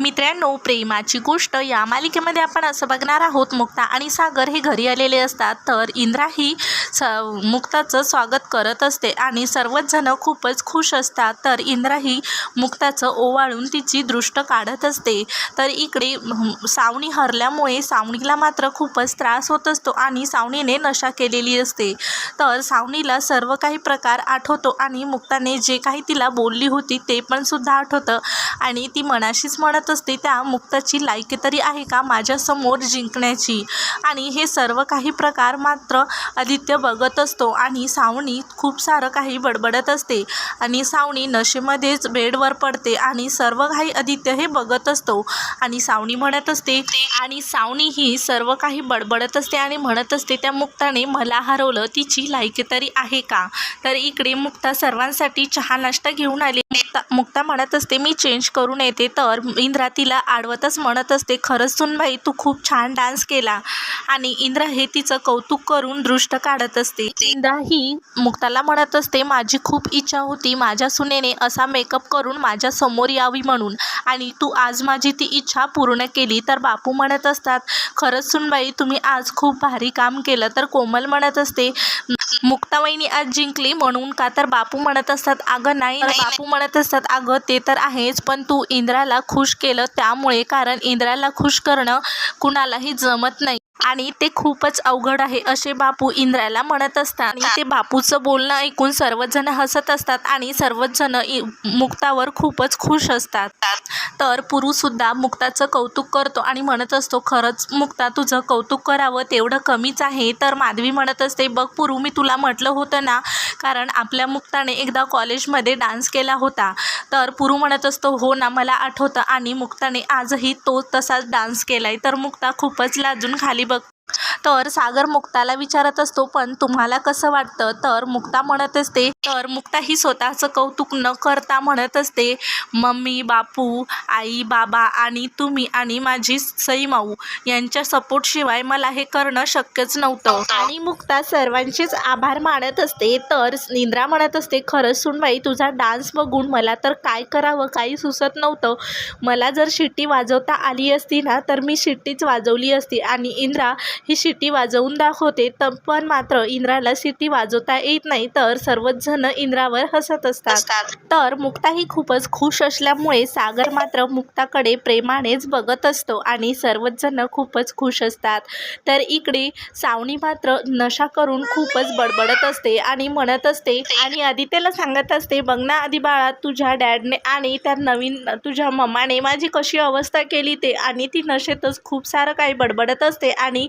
मित्रांनो प्रेमाची गोष्ट या मालिकेमध्ये आपण असं बघणार आहोत. मुक्ता आणि सागर हे घरी आलेले असतात. तर इंद्रा ही स मुक्ताचं स्वागत करत असते आणि सर्वच जण खूपच खुश असतात. तर इंद्रा ही मुक्ताचं ओवाळून तिची दृष्ट काढत असते. तर इकडे सावणी सावनी हरल्यामुळे सावणीला मात्र खूपच त्रास होत असतो आणि सावनीने नशा केलेली असते. तर सावणीला सर्व काही प्रकार आठवतो आणि मुक्ताने जे काही तिला बोलली होती ते पण सुद्धा आठवतं आणि ती मनाशीच म्हणत असते त्या मुक्ताची लायकी तरी आहे का माझ्यासमोर जिंकण्याची? आणि हे सर्व काही प्रकार मात्र आदित्य बघत असतो आणि सावणी खूप सारं काही बडबडत असते. आणि सावणी नशेमध्येच बेडवर पडते आणि सर्व काही आदित्य हे बघत असतो. आणि सावणी म्हणत असते आणि सावणी ही सर्व काही बडबडत असते आणि म्हणत असते त्या मुक्ताने मला हरवलं तिची लायकी तरी आहे का? तर इकडे मुक्ता सर्वांसाठी चहा नाश्ता घेऊन आली मुक्ता मुक्ता म्हणत असते मी चेंज करून येते तर इंद्रा तिला आडवतच म्हणत असते. खरंच सुनबाई तू खूप छान डान्स केला. आणि इंद्रा हे तिचं कौतुक करून दृष्ट काढत असते. इंद्रा ही मुक्ताला म्हणत असते माझी खूप इच्छा होती माझ्या सुनेने असा मेकअप करून माझ्यासमोर यावी म्हणून. आणि तू आज माझी ती इच्छा पूर्ण केली. तर बापू म्हणत असतात खरंच सुनबाई तुम्ही आज खूप भारी काम केलं. तर कोमल म्हणत असते मुक्ताबाईनी आज जिंकली म्हणून का तर बापू म्हणत असतात अगं नाही बापू म्हणत असतात अगं ते तर आहेच पण तू इंद्राला खुश केलं त्यामुळे कारण इंद्राला खुश करणं कुणालाही जमत नाही. आणि ते खूपच अवघड आहे असे बापू इंद्राला म्हणत असतात. आणि ते बापूचं बोलणं ऐकून सर्वच जण हसत असतात आणि सर्वच जण इ- मुक्तावर खूपच खुश असतात. तर पुरुसुद्धा मुक्ताचं कौतुक करतो आणि म्हणत असतो खरंच मुक्ता तुझं कौतुक करावं तेवढं कमीच आहे. तर माधवी म्हणत असते बघ पुरू मी तुला म्हटलं होतं ना कारण आपल्या मुक्ताने एकदा कॉलेजमध्ये डान्स केला होता. तर पुरू म्हणत असतो हो ना मला आठवतं आणि मुक्ताने आजही तो तसाच डान्स केला आहे तर मुक्ता खूपच लाजून खाली बघ तर सागर मुक्ताला विचारत असतो पण तुम्हाला कसं वाटतं? तर मुक्ता म्हणत असते तर मुक्ता ही स्वतःचं कौतुक न करता म्हणत असते मम्मी बापू आई बाबा आणि तुम्ही आणि माझी सई माऊ यांच्या सपोर्टशिवाय मला हे करणं शक्यच नव्हतं. आणि मुक्ता सर्वांचेच आभार मानत असते. तर निंद्रा म्हणत असते खरंच सुनबाई तुझा डान्स बघून मला तर काय करावं? काही सुचत नव्हतं. मला जर शिट्टी वाजवता आली असती ना तर मी शिट्टीच वाजवली असती आणि इंद्रा ही शिट्टी वाजवून दाखवते. तर पण मात्र इंद्राला शिट्टी वाजवता येत नाही तर सर्वच जण इंद्रावर हसत असतात. तर मुक्ता ही खूपच खुश असल्यामुळे सागर मात्र मुक्ताकडे प्रेमानेच बघत असतो आणि सर्वच जण खूपच खुश असतात. तर इकडे सावनी मात्र नशा करून खूपच बडबडत असते आणि म्हणत असते आणि आदित्यला सांगत असते बघ ना आधी बाळा तुझ्या डॅडने आणि त्या नवीन तुझ्या मम्माने माझी कशी अवस्था केली ते. आणि ती नशेतच खूप सारं काही बडबडत असते आणि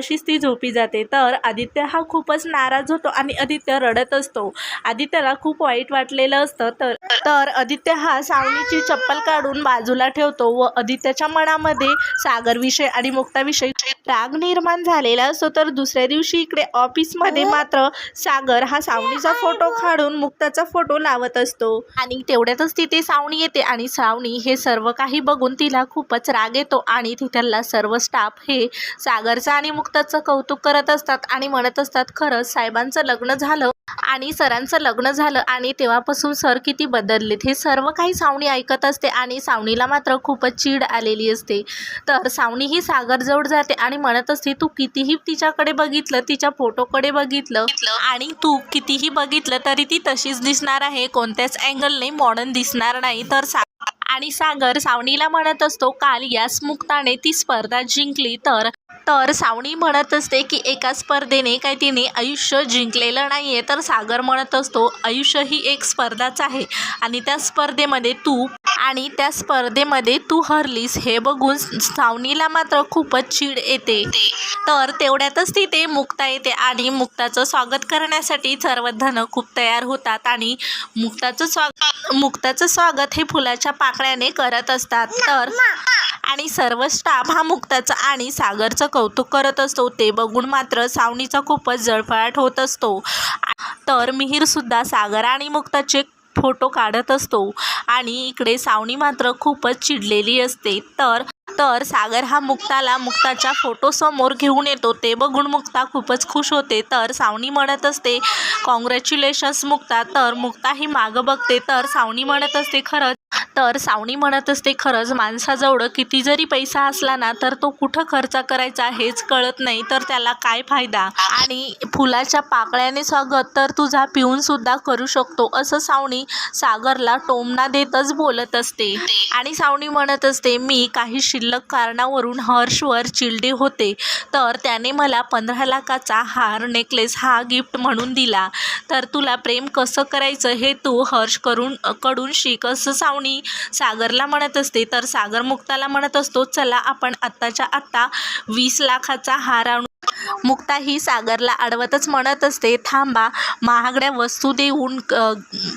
तशीच ती झोपी जाते. तर आदित्य हा खूपच नाराज होतो आणि आदित्य रडत असतो. आदित्यला खूप वाईट वाटलेलं असतं. तर तर आदित्य हा सावनीची चप्पल काढून बाजूला ठेवतो व आदित्यच्या मनामध्ये सागरविषय आणि मुक्ताविषयी राग निर्माण झालेला असतो. तर दुसऱ्या दिवशी इकडे ऑफिसमध्ये मात्र सागर हा सावनीचा फोटो काढून मुक्ताचा फोटो लावत असतो. आणि तेवढ्यातच तिथे सावणी येते आणि सावणी हे सर्व काही बघून तिला खूपच राग येतो आणि तिथला सर्व स्टाफ हे सागरचा आणि मुक्त मुक्ताचं कौतुक करत असतात आणि म्हणत असतात खरंच साहेबांचं लग्न झालं आणि सरांचं लग्न झालं आणि तेव्हापासून सर किती बदललेत. हे सर्व काही सावणी ऐकत असते आणि सावणीला मात्र खूपच चीड आलेली असते. तर सावणी ही सागरजवळ जाते आणि म्हणत असते तू कितीही तिच्याकडे बघितलं तिच्या फोटोकडे बघितलं आणि तू कितीही बघितलं तरी ती तशीच दिसणार आहे. कोणत्याच अँगलने मॉडर्न दिसणार नाही. तर सा आणि सागर सावणीला म्हणत असतो काल याच मुक्ताने ती स्पर्धा जिंकली तर तर सावणी म्हणत असते की एका स्पर्धेने काही तिने आयुष्य जिंकलेलं नाही आहे तर सागर म्हणत असतो आयुष्य ही एक स्पर्धाच आहे आणि त्या स्पर्धेमध्ये तू आणि त्या स्पर्धेमध्ये तू हरलीस हे बघून सावनीला मात्र खूपच चीड येते. तर तेवढ्यातच तिथे मुक्ता येते आणि मुक्ताचं स्वागत करण्यासाठी सर्वजण खूप तयार होतात आणि मुक्ताचं स्वागत मुक्ताचं स्वागत हे फुलाच्या पाकळ्याने करत असतात. तर आणि सर्व स्टाफ हा मुक्ताचं आणि सागरचं कौतुक करत असतो. ते बघून मात्र सावनीचा खूपच जळफळाट होत असतो. तर मिहीरसुद्धा सागर आणि मुक्ताचे फोटो काढत असतो. आणि इकडे सावणी मात्र खूपच चिडलेली असते. तर तर सागर हा मुक्ताला मुक्ताच्या फोटोसमोर घेऊन येतो. ते बघून मुक्ता खूपच खुश होते. तर सावणी म्हणत असते कॉंग्रॅच्युलेशन्स मुक्ता. तर मुक्ता ही मागं बघते. तर सावणी म्हणत असते खरंच तर सावणी म्हणत असते खरंच माणसाजवळ किती जरी पैसा असला ना तर तो कुठं खर्च करायचा हेच कळत नाही. तर त्याला काय फायदा? आणि फुलाच्या पाकळ्याने स्वागत तर तुझा पिऊन सुद्धा करू शकतो असं सावणी सागरला टोमना देतच बोलत असते. आणि सावणी म्हणत असते मी काही शिल्लक कारणावरून हर्षवर चिलडे होते. तर त्याने मला पंधरा लाखाचा हार नेकलेस हा गिफ्ट म्हणून दिला. तर तुला प्रेम कसं करायचं हे तू हर्ष करून कडून शिक असं सागरला म्हणत असते तर सागर मुक्ताला म्हणत असतो चला आपण आत्ताच्या आत्ता वीस लाखाचा हार आणू मुक्ता ही सागरला अडवतच म्हणत असते. थांबा महागड्या वस्तू देऊन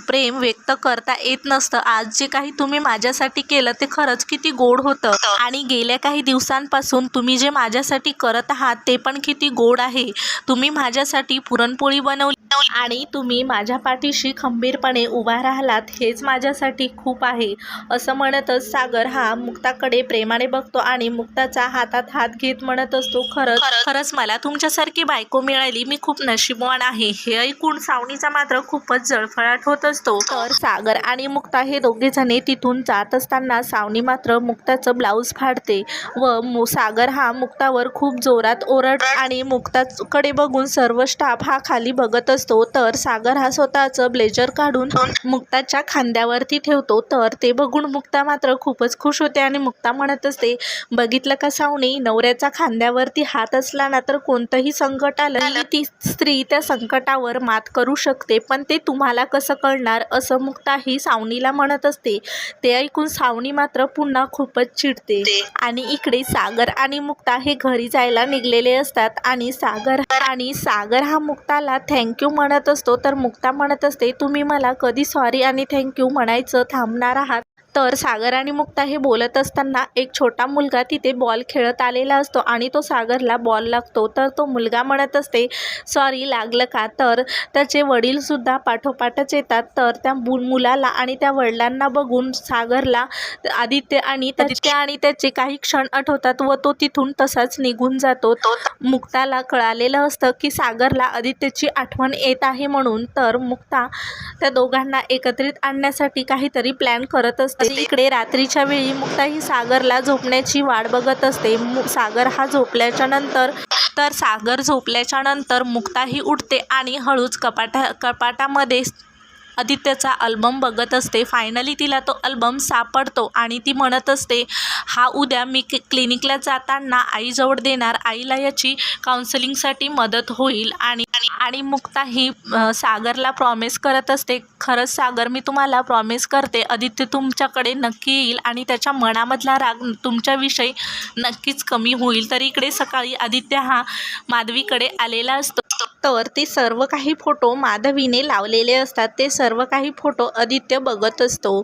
प्रेम व्यक्त करता येत नसतं. आज जे काही तुम्ही माझ्यासाठी केलं ते खरंच किती गोड होतं. आणि गेल्या काही दिवसांपासून तुम्ही जे माझ्यासाठी करत आहात ते पण किती गोड आहे. तुम्ही माझ्यासाठी पुरणपोळी बनवली. आणि तुम्ही माझ्या पाठीशी खंबीरपणे उभा राहिलात हेच माझ्यासाठी खूप आहे. असं म्हणतच सागर हा मुक्ताकडे प्रेमाने बघतो आणि मुक्ताचा हातात हात घेत म्हणत असतो खरंच खरंच मला तुमच्यासारखी बायको मिळाली मी खूप नशीबवान आहे. हे ऐकून सावनीचा मात्र खूपच जळफळाट होत असतो. तर सागर आणि मुक्ता हे दोघे जणे तिथून जात असताना सावनी मात्र मुक्ताचं ब्लाऊज फाडते व मु सागर हा मुक्तावर खूप जोरात ओरड आणि मुक्ताकडे बघून सर्व स्टाफ हा खाली बघत असतो. तर सागर हा स्वतःचं ब्लेजर काढून मुक्ताच्या खांद्यावरती ठेवतो. तर ते बघून मुक्ता मात्र खूपच खुश होते आणि मुक्ता म्हणत असते बघितलं का सावनी? नवऱ्याचा खांद्यावरती हात असला ना तर कोणतंही संकट आलं ती स्त्री त्या संकटावर मात करू शकते. पण ते तुम्हाला कसं कळणार? असं मुक्ता ही सावनीला म्हणत असते. ते ऐकून सावनी मात्र पुन्हा खूपच चिडते. आणि इकडे सागर आणि मुक्ता हे घरी जायला निघलेले असतात. आणि सागर आणि सागर हा मुक्ताला थँक्यू म्हणत असतो. तर मुक्ता म्हणत असते तुम्ही मला कधी सॉरी आणि थँक्यू म्हणायचं थांबणार आहात? तर सागर आणि मुक्ता हे बोलत असताना एक छोटा मुलगा तिथे बॉल खेळत आलेला असतो आणि तो सागरला बॉल लागतो. तर तो मुलगा म्हणत असते सॉरी लागलं का? तर त्याचे वडीलसुद्धा पाठोपाठच येतात. तर त्या मुलाला आणि त्या वडिलांना बघून सागरला आदित्य आणि त्याचे आणि त्याचे काही क्षण आठवतात व तो तिथून तसाच निघून जातो. मुक्ताला कळालेलं असतं की सागरला आदित्यची आठवण येत आहे म्हणून. तर मुक्ता त्या दोघांना एकत्रित आणण्यासाठी काहीतरी प्लॅन करत असते. इकडे रात्रीच्या वेळी मुक्ता ही सागरला झोपण्याची वाट बघत असते. सागर हा झोपल्याच्या नंतर तर सागर झोपल्याच्या नंतर मुक्ता ही उठते आणि हळूच कपाटा कपाटामध्ये आदित्यचा अल्बम बघत असते. फायनली तिला तो अल्बम सापडतो आणि ती म्हणत असते हा उद्या मी क्लिनिकला जाताना आईजवळ देणार. आईला याची काउन्सिलिंगसाठी मदत होईल. आणि आणि मुक्ता ही सागरला प्रॉमिस करत असते खरंच सागर मी तुम्हाला प्रॉमिस करते. आदित्य तुमच्याकडे नक्की येईल आणि त्याच्या मनामधला राग तुमच्याविषयी नक्कीच कमी होईल. तर इकडे सकाळी आदित्य हा माधवीकडे आलेला असतो. तर ते सर्व काही फोटो माधवीने लावलेले असतात. ते सर्व काही फोटो आदित्य बघत असतो.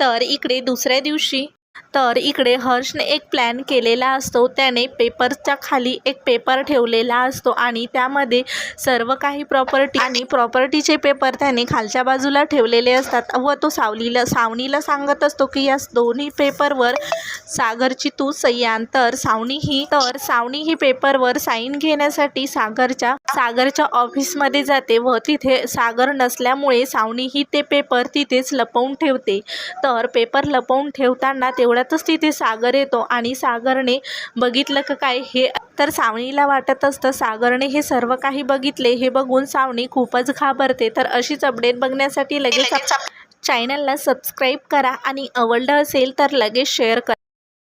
तर इकडे दुसऱ्या दिवशी तर इकडे हर्षने एक प्लॅन केलेला असतो. त्याने पेपरच्या खाली एक पेपर ठेवलेला असतो आणि त्यामध्ये सर्व काही प्रॉपर्टी आणि प्रॉपर्टीचे पेपर त्याने खालच्या बाजूला ठेवलेले असतात. व तो सावलीला सावनीला सांगत असतो की या दोन्ही पेपरवर सागरची तू सय्यान तर सावनी ही तर सावनी ही पेपरवर साईन घेण्यासाठी सागरच्या सागरच्या ऑफिसमध्ये जाते व तिथे सागर नसल्यामुळे सावनी ही ते पेपर तिथेच लपवून ठेवते. तर पेपर लपवून ठेवताना ते तेवढ्यातच तिथे सागर येतो आणि सागरने बघितलं का काय हे तर सावनीला वाटत असतं सागरने हे सर्व काही बघितले हे बघून सावनी खूपच घाबरते. तर अशीच अपडेट बघण्यासाठी लगेच चॅनलला सबस्क्राईब करा आणि आवडलं असेल तर लगेच शेअर करा.